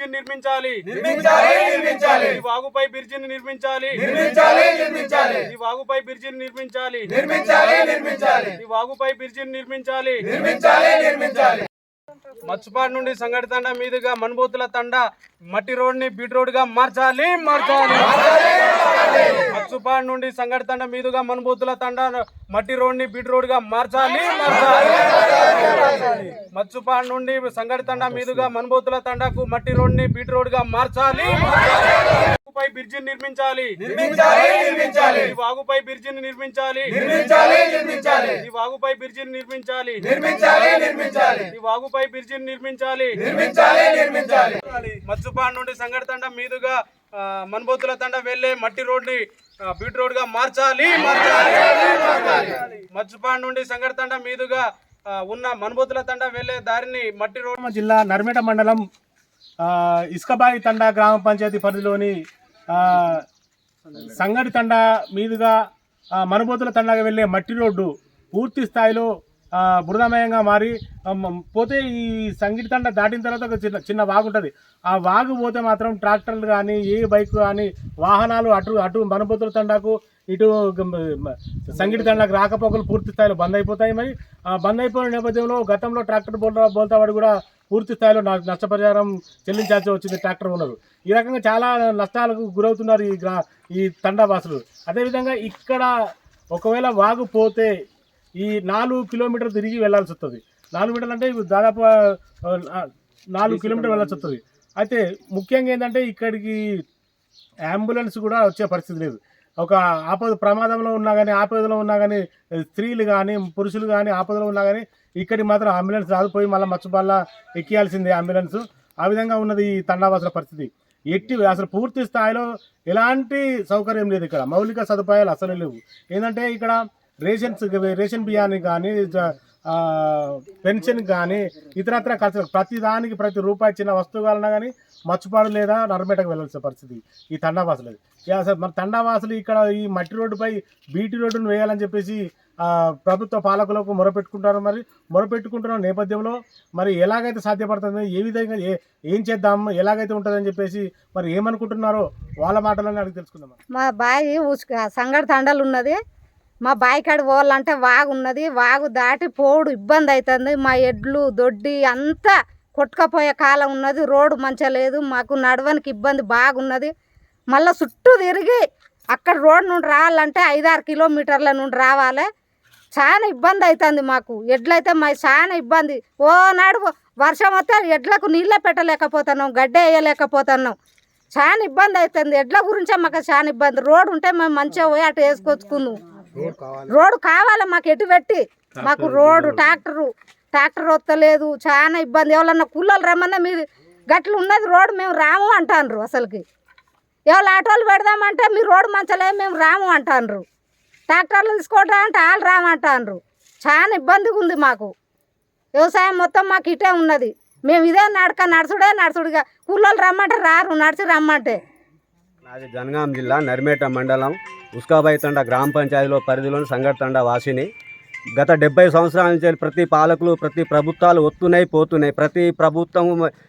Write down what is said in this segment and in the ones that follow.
బ్రిడ్జిని నిర్మించాలి. నిర్మించాలి ఈ వాగుపై బ్రిడ్జిని నిర్మించాలి. నిర్మించాలి నిర్మించాలి. ఈ వాగుపై బ్రిడ్జిని నిర్మించాలి. నిర్మించాలి నిర్మించాలి. ఈ వాగుపై బ్రిడ్జిని నిర్మించాలి. నిర్మించాలి నిర్మించాలి. మచ్చుపాడు నుండి సంగటి తండ మీదుగా మనుబోతుల తండ మట్టి రోడ్ని బీట్ రోడ్గా మార్చాలి మార్చాలి. మచ్చుపాడు నుండి సంగటి తండ మీదుగా మనుబోతుల తండ మట్టి రోడ్ని బీట్ రోడ్గా మార్చాలి మార్చాలి. మచ్చుపాడు నుండి సంగటి తండ మీదుగా మనుబోతుల తండకు మట్టి రోడ్ని బీట్ రోడ్గా మార్చాలి. వాగుపై బ్రిడ్జిని నిర్మించాలి. నిర్మించాలి ఈ వాగుపై బ్రిడ్జిని నిర్మించాలి. నిర్మించాలి నిర్మించాలి. ఈ వాగుపై బ్రిడ్జిని నిర్మించాలి. నిర్మించాలి నిర్మించాలి. ఈ వాగుపై బ్రిడ్జిని నిర్మించాలి. నిర్మించాలి నిర్మించాలి. మత్స్యపాడు నుండి సంగటి తండ మీదుగా మన్బోతుల తండ వెళ్ళే మట్టి రోడ్ని బీట్ రోడ్గా మార్చాలి మార్చాలి. మత్స్యపాడు నుండి సంగటి తండ మీదుగా ఉన్న మనుబోతుల తండ వెళ్ళే దారిని మట్టి రోడ్ జిల్లా నర్మేట మండలం ఇసుకబాయి తండా గ్రామ పంచాయతీ పరిధిలోని సంగడి తండా మీదుగా మనుబోతుల తండాగా వెళ్ళే మట్టి రోడ్డు పూర్తి స్థాయిలో బురదమయంగా మారి పోతే ఈ సంగిడి తండ దాటిన తర్వాత ఒక చిన్న చిన్న వాగు ఉంటుంది. ఆ వాగు పోతే మాత్రం ట్రాక్టర్లు కానీ ఏ బైక్ కానీ వాహనాలు అటు అటు మనుబోతుల తండాకు ఇటు గమ్- సంగిడి తండాకు రాకపోకలు పూర్తి స్థాయిలో బంద్ అయిపోతాయి మరి. ఆ బంద్ అయిపోయిన నేపథ్యంలో గతంలో ట్రాక్టర్ బోల్తా బోల్తావాడు కూడా పూర్తి స్థాయిలో నష్టపరిహారం చెల్లించాల్సి వచ్చింది ట్రాక్టర్ ఉన్నారు ఈ రకంగా చాలా నష్టాలకు గురవుతున్నారు ఈ గ్రా ఈ తండావాసులు. అదేవిధంగా ఇక్కడ ఒకవేళ వాగు పోతే ఈ నాలుగు కిలోమీటర్లు తిరిగి వెళ్ళాల్సి వస్తుంది. నాలుగు మీటర్లు అంటే ఇవి దాదాపు నాలుగు కిలోమీటర్లు వెళ్ళాల్సి వస్తుంది. అయితే ముఖ్యంగా ఏంటంటే ఇక్కడికి అంబులెన్స్ కూడా వచ్చే పరిస్థితి లేదు. ఒక ఆపద ప్రమాదంలో ఉన్నా కానీ ఆపదలో ఉన్నా కానీ స్త్రీలు కానీ పురుషులు కానీ ఆపదలో ఉన్నా కానీ ఇక్కడికి మాత్రం అంబులెన్స్ రాకపోయి మళ్ళీ మచ్చుబాల్ల ఎక్కియాల్సిందే అంబులెన్స్. ఆ విధంగా ఉన్నది ఈ తండావాసుల పరిస్థితి. ఎట్టి అసలు పూర్తి స్థాయిలో ఎలాంటి సౌకర్యం లేదు ఇక్కడ. మౌలిక సదుపాయాలు అసలు లేవు. ఏంటంటే ఇక్కడ రేషన్స్ రేషన్ బియ్యానికి కానీ పెన్షన్ కానీ ఇతరత్ర ఖర్చులు ప్రతి దానికి ప్రతి రూపాయి చిన్న వస్తువు కావాలన్నా కానీ మచ్చుపాడు లేదా నర్మేటకు వెళ్ళాల్సిన పరిస్థితి. ఈ తండావాసులు మరి అసలు మన తండావాసులు ఇక్కడ ఈ మట్టి రోడ్డుపై బీటీ రోడ్డును వేయాలని చెప్పేసి ప్రభుత్వ పాలకులకు మొరపెట్టుకుంటారు మరి. మొరపెట్టుకుంటున్న నేపథ్యంలో మరి ఎలాగైతే సాధ్యపడుతుంది ఏ విధంగా ఏ ఏం చేద్దాం ఎలాగైతే ఉంటుందని చెప్పేసి మరి ఏమనుకుంటున్నారో వాళ్ళ మాటలని అడిగి తెలుసుకుందాం మా బావి సంగడి తండలు ఉన్నది. మా బావి పోవాలంటే వాగు ఉన్నది వాగు దాటి పోడు ఇబ్బంది అవుతుంది మా ఎడ్లు దొడ్డి అంతా కొట్టుకపోయే కాలం ఉన్నది. రోడ్డు మంచిగా లేదు. మాకు నడవనికి ఇబ్బంది బాగున్నది. మళ్ళీ చుట్టూ తిరిగి అక్కడ రోడ్ నుండి రావాలంటే ఐదారు కిలోమీటర్ల నుండి రావాలి. చాలా ఇబ్బంది అవుతుంది మాకు. ఎడ్లయితే మా చాలా ఇబ్బంది. ఓ నాడు వర్షం వస్తే ఎడ్లకు నీళ్ళే పెట్టలేకపోతున్నాం గడ్డ వేయలేకపోతున్నాం. చాలా ఇబ్బంది అవుతుంది ఎడ్ల గురించే మాకు చాలా ఇబ్బంది. రోడ్ ఉంటే మేము మంచిగా పోయి అటు వేసుకొచ్చుకుందాం. రోడ్డు కావాలి. మాకు ఎటు పెట్టి? మాకు రోడ్డు ట్రాక్టరు ట్రాక్టర్ వస్తలేదు చాలా ఇబ్బంది. ఎవరన్నా కుళ్ళలు రమ్మన్నా మీరు గట్లు ఉన్నది రోడ్డు మేము రాము అంటాన్రు అసలుకి. ఎవరు ఆటోలు పెడదామంటే మీ రోడ్డు మంచలేదు మేము రాము అంటాన్రు. ట్రాక్టర్లు తీసుకోవడం అంటే వాళ్ళు రామంటాన్రు చాలా ఇబ్బందిగా ఉంది మాకు. వ్యవసాయం మొత్తం మాకు ఇటే ఉన్నది. మేము ఇదే నడక నడుచుడే నడుచుడుగా. కూలోళ్ళు రమ్మంటే రారు నడిచి రమ్మంటే. నాది జనగాం జిల్లా నర్మేట మండలం. ఉస్కాబాయి తండా గ్రామ పంచాయతీలో పరిధిలోని సంఘటన వాసిని గత డెబ్బై సంవత్సరాల నుంచి ప్రతి పాలకులు ప్రతి ప్రభుత్వాలు వస్తున్నాయి పోతున్నాయి. ప్రతి ప్రభుత్వం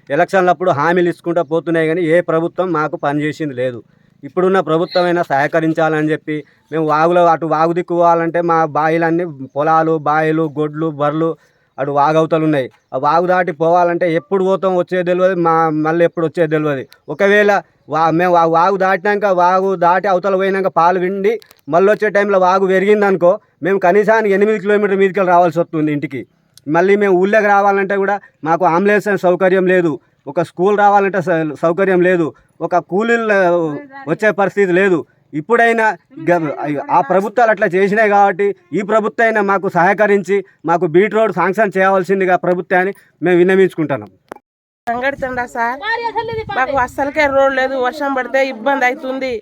ఎలక్షన్లప్పుడు హామీలు ఇచ్చుకుంటూ పోతున్నాయి కానీ ఏ ప్రభుత్వం మాకు పనిచేసింది లేదు. ఇప్పుడున్న ప్రభుత్వమైనా సహకరించాలని చెప్పి మేము వాగులో అటు వాగు దిక్కుపోవాలంటే మా బాయిలన్నీ పొలాలు బాయిలు గొడ్లు బర్రెలు అటు వాగవుతలు ఉన్నాయి. ఆ వాగు దాటి పోవాలంటే ఎప్పుడు పోతాం వచ్చేది తెలియదు మా మళ్ళీ ఎప్పుడు వచ్చేది తెలియదు ఒకవేళ వా మేము ఆ వాగు దాటినాక వాగు దాటి అవతల పోయినాక పాలు విండి మళ్ళీ వచ్చే టైంలో వాగు పెరిగిందనుకో మేము కనీసానికి ఎనిమిది కిలోమీటర్ మీదకి రావాల్సి వస్తుంది ఇంటికి. మళ్ళీ మేము ఊళ్ళోకి రావాలంటే కూడా మాకు అంబులెన్స్ సౌకర్యం లేదు. ఒక స్కూల్ రావాలంటే సౌకర్యం లేదు. ఒక కూలీలు వచ్చే పరిస్థితి లేదు. ఇప్పుడైనా గ- ఆ ప్రభుత్వాలు అట్లా చేసినాయి కాబట్టి ఈ ప్రభుత్వం మాకు సహకరించి మాకు బీట్ రోడ్ శాంక్షన్ చేయవలసిందిగా ప్రభుత్వాన్ని మేము విన్నవించుకుంటున్నాం. సంగడుతుండా సార్? మాకు అస్సలకే రోడ్ లేదు వర్షం పడితే ఇబ్బంది అవుతుంది.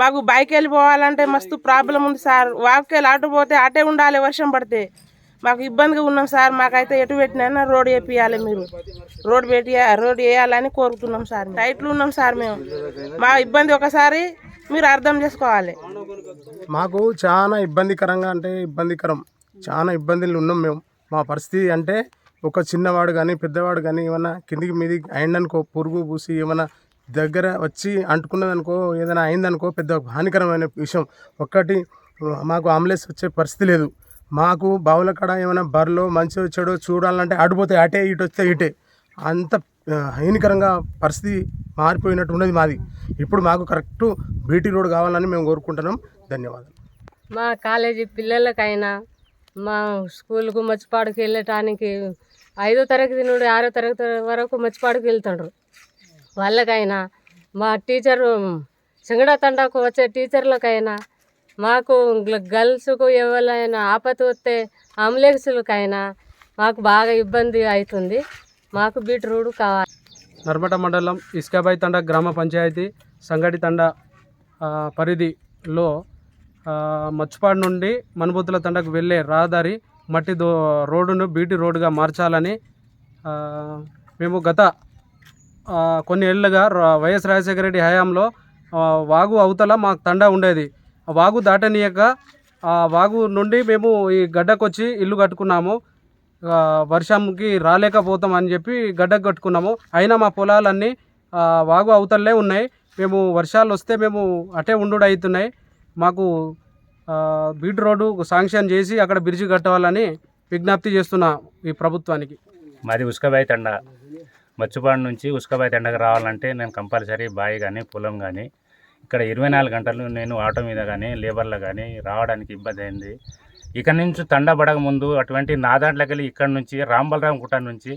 మాకు బైక్ వెళ్ళిపోవాలంటే మస్తు ప్రాబ్లం ఉంది సార్. వాకుకెళ్ళి ఆటో పోతే ఆటే ఉండాలి వర్షం పడితే. మాకు ఇబ్బందిగా ఉన్నాం సార్. మాకైతే ఎటు పెట్టినా రోడ్ వేపియాలి మీరు. రోడ్ పెట్టి రోడ్ వేయాలని కోరుతున్నాం సార్ టైట్లు ఉన్నాం సార్ మేము. మా ఇబ్బంది ఒకసారి మీరు అర్థం చేసుకోవాలి. మాకు చాలా ఇబ్బందికరంగా అంటే ఇబ్బందికరం. చాలా ఇబ్బందులు ఉన్నాం మేము. మా పరిస్థితి అంటే ఒక చిన్నవాడు కానీ పెద్దవాడు కానీ ఏమైనా కిందికి మీది అయిందనుకో పురుగు పూసి ఏమైనా దగ్గర వచ్చి అంటుకున్నదనుకో ఏదైనా అయిందనుకో పెద్ద హానికరమైన విషయం. ఒక్కటి మాకు అంబులెన్స్ వచ్చే పరిస్థితి లేదు. మాకు బావుల కాడ ఏమైనా బర్రెలో మంచి వచ్చాడో చూడాలంటే అడిపోతే అటే ఇటు వస్తే ఇటే. అంత ఆ, హానికరంగా పరిస్థితి మారిపోయినట్టు ఉన్నది మాది. ఇప్పుడు మాకు కరెక్ట్ బీటీ రోడ్ కావాలని మేము కోరుకుంటున్నాం. ధన్యవాదాలు. మా కాలేజీ పిల్లలకైనా మా స్కూల్కు మచ్చిపాడుకు వెళ్ళటానికి ఐదో తరగతి నుండి ఆరో తరగతి వరకు మచ్చిపాడుకు వెళ్తుండ్రు. వాళ్ళకైనా మా టీచరు సింగడా తండాకు వచ్చే టీచర్లకైనా మాకు గర్ల్స్కు ఎవరైనా ఆపత్తి వస్తే అంబులెన్సులకైనా మాకు బాగా ఇబ్బంది అవుతుంది. మాకు బీట్ రోడ్డు కావాలి. నర్మట మండలం ఇస్కాబాయి తండ గ్రామ పంచాయతీ సంగటి తండ పరిధిలో మచ్చుపాడు నుండి మనుబుతుల తండకు వెళ్ళే రహదారి మట్టి దో రోడ్డును బీటీ రోడ్డుగా మార్చాలని మేము గత కొన్ని ఏళ్ళుగా వైఎస్ రాజశేఖర రెడ్డి హయాంలో వాగు అవతల మాకు తండా ఉండేది. వాగు దాటనీయక ఆ వాగు నుండి మేము ఈ గడ్డకొచ్చి ఇల్లు కట్టుకున్నాము. వర్షంకి రాలేకపోతాం అని చెప్పి గడ్డకు కట్టుకున్నాము. అయినా మా పొలాలన్నీ వాగు అవతలే ఉన్నాయి. మేము వర్షాలు వస్తే మేము అటే ఉండు అవుతున్నాయి మాకు బీట్ రోడ్డు శాంక్షన్ చేసి అక్కడ బ్రిడ్జి కట్టాలని విజ్ఞప్తి చేస్తున్నా ఈ ప్రభుత్వానికి. మాది ఉసుకబాయి తండ. మచ్చుపాడు నుంచి ఉసుకబాయి తండకు రావాలంటే నేను కంపల్సరీ బావి కానీ పొలం కానీ ఇక్కడ ఇరవై నాలుగు గంటలు నేను ఆటో మీద కానీ లేబర్లో కానీ రావడానికి ఇబ్బంది అయింది. ఇక్కడ నుంచి తండ పడక ముందు అటువంటి నా దాంట్లోకి వెళ్ళి ఇక్కడ నుంచి రాంబలరామ్ గుట్ట నుంచి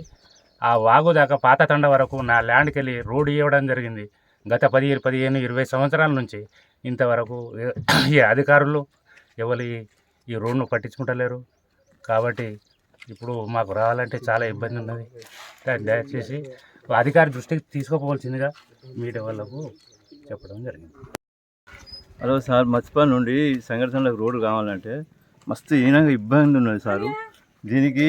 ఆ వాగు దాకా పాత తండ వరకు నా ల్యాండ్కి వెళ్ళి రోడ్డు ఇవ్వడం జరిగింది. గత పదిహేను పదిహేను ఇరవై సంవత్సరాల నుంచి ఇంతవరకు ఈ అధికారులు ఎవరు ఈ- రోడ్ను పట్టించుకుంటలేరు. కాబట్టి ఇప్పుడు మాకు రావాలంటే చాలా ఇబ్బంది ఉన్నది. దయచేసి అధికారి దృష్టికి తీసుకోపోవాల్సిందిగా మీడియా వాళ్ళకు చెప్పడం జరిగింది. హలో సార్ మచిపాల్ నుండి సంఘటనలకు రోడ్డు కావాలంటే మస్తు ఈనంగా ఇబ్బంది ఉన్నది సారు. దీనికి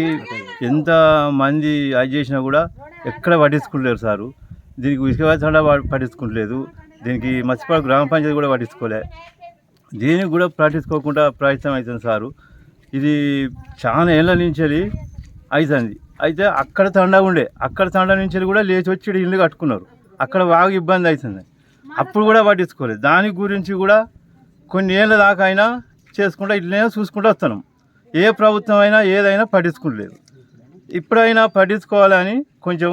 ఎంత మంది అది చేసినా కూడా ఎక్కడ పట్టించుకుంటలేరు సారు. దీనికి ఇసుకవాసండా పట్టించుకుంటలేదు దీనికి మత్స్యపాడు గ్రామ పంచాయతీ కూడా పట్టించుకోలే. దీనికి కూడా పట్టించుకోకుండా ప్రయత్నం అవుతుంది సారు. ఇది చాలా ఏళ్ళ నుంచి అవుతుంది అయితే అక్కడ తండా ఉండే అక్కడ తండా నుంచి కూడా లేచి వచ్చి ఇల్లు కట్టుకున్నారు. అక్కడ బాగా ఇబ్బంది అవుతుంది. అప్పుడు కూడా పట్టించుకోలేదు. దాని గురించి కూడా కొన్ని ఏళ్ళ దాకా అయినా చేసుకుంటా ఇట్లనే చూసుకుంటూ వస్తున్నాం. ఏ ప్రభుత్వం అయినా ఏదైనా పట్టించుకోలేదు. ఇప్పుడైనా పట్టించుకోవాలని కొంచెం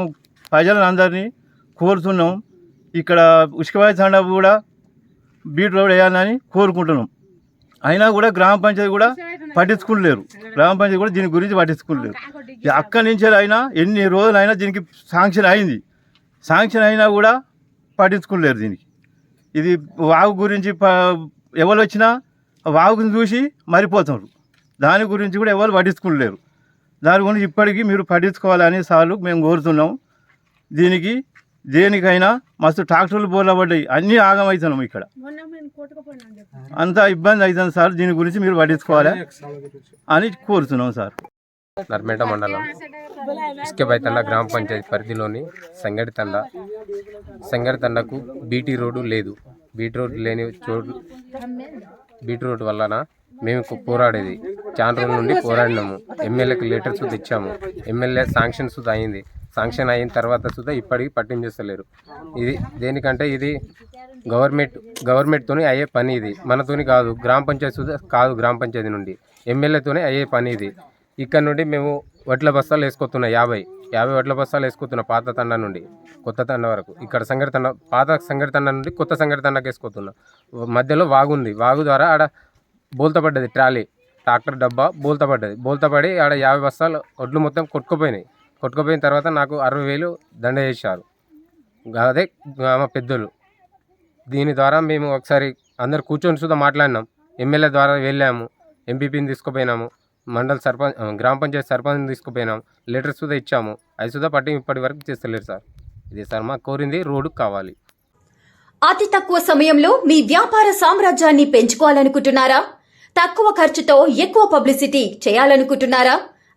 ప్రజలందరినీ కోరుతున్నాం. ఇక్కడ ఉష్కవాయి తండా కూడా బీట్ రోడ్ వేయాలని కోరుకుంటున్నాం. అయినా కూడా గ్రామ పంచాయతీ కూడా పట్టించుకుంటలేరు గ్రామ పంచాయతీ కూడా దీని గురించి పట్టించుకుంటలేరు ఇక అక్కడి నుంచి అయినా ఎన్ని రోజులైనా దీనికి శాంక్షన్ అయింది. శాంక్షన్ అయినా కూడా పట్టించుకోలేరు దీనికి. ఇది వాగు గురించి ఎవరు వచ్చినా వాగుని చూసి మరిపోతున్నారు దాని గురించి కూడా ఎవరు పట్టించుకోలేరు. దాని గురించి ఇప్పటికీ మీరు పట్టించుకోవాలని సార్లు మేము కోరుతున్నాం. దీనికి దేనికైనా మస్తు ట్రాక్టర్లు బోర్లబడ్డాయి అన్నీ ఆగమవుతున్నాం ఇక్కడ. అంత ఇబ్బంది అవుతుంది సార్. దీని గురించి మీరు పట్టించుకోవాలి? అని కోరుతున్నాం సార్. నర్మేట మండలం ఇసుకబైతండ గ్రామ పంచాయతీ పరిధిలోని సంగడి తండ. సంగడి తండకు బీటీ రోడ్డు లేదు. బీటీ రోడ్డు లేని చోటు బీటీ రోడ్డు వలన మేము పోరాడేది. చాలా రోజుల నుండి పోరాడినాము. ఎమ్మెల్యేకి లెటర్ సుద్ధా ఇచ్చాము ఎమ్మెల్యే శాంక్షన్ సుద్ధా అయింది. శాంక్షన్ అయిన తర్వాత సుద్ధా ఇప్పటికీ పట్టించేస్తలేరు ఇది దేనికంటే ఇది గవర్నమెంట్ గవర్నమెంట్తోనే అయ్యే పని ఇది. మనతోని కాదు గ్రామ పంచాయతీ సుద్ధా కాదు గ్రామ పంచాయతీ నుండి. ఎమ్మెల్యేతోనే అయ్యే పని ఇది. ఇక్కడ నుండి మేము వడ్ల బస్తాలు వేసుకొస్తున్నాం యాభై యాభై వడ్ల బస్తాలు వేసుకొస్తున్నాం పాత తండ నుండి కొత్త తండ వరకు. ఇక్కడ సంగటి తండ పాత సంగటి తండ నుండి కొత్త సంగటి తండకి వేసుకొస్తున్నాం మధ్యలో వాగు ఉంది. వాగు ద్వారా ఆడ బోల్తపడ్డది ట్రాలీ ట్రాక్టర్ డబ్బా బోల్తపడ్డది. బోల్తపడి ఆడ యాభై బస్తాలు వడ్లు మొత్తం కొట్టుకుపోయినాయి. కొట్టుకుపోయిన తర్వాత నాకు అరవై వేలు దండ చేశారు అదే గ్రామ పెద్దలు దీని ద్వారా మేము ఒకసారి అందరు కూర్చొని సుధా మాట్లాడినాం. ఎమ్మెల్యే ద్వారా వెళ్ళాము. ఎంపీపీని తీసుకుపోయినాము. మండల సర్పంచ్ గ్రామ పంచాయతీ సర్పంచ్ని తీసుకుపోయినాం లెటర్స్ సుధా ఇచ్చాము. అది సుధా పట్టి ఇప్పటి వరకు చేస్తలేరు సార్. ఇది సార్ మాకు కోరింది రోడ్డు కావాలి. అతి తక్కువ సమయంలో మీ వ్యాపార సామ్రాజ్యాన్ని పెంచుకోవాలనుకుంటున్నారా? తక్కువ ఖర్చుతో ఎక్కువ పబ్లిసిటీ చేయాలనుకుంటున్నారా?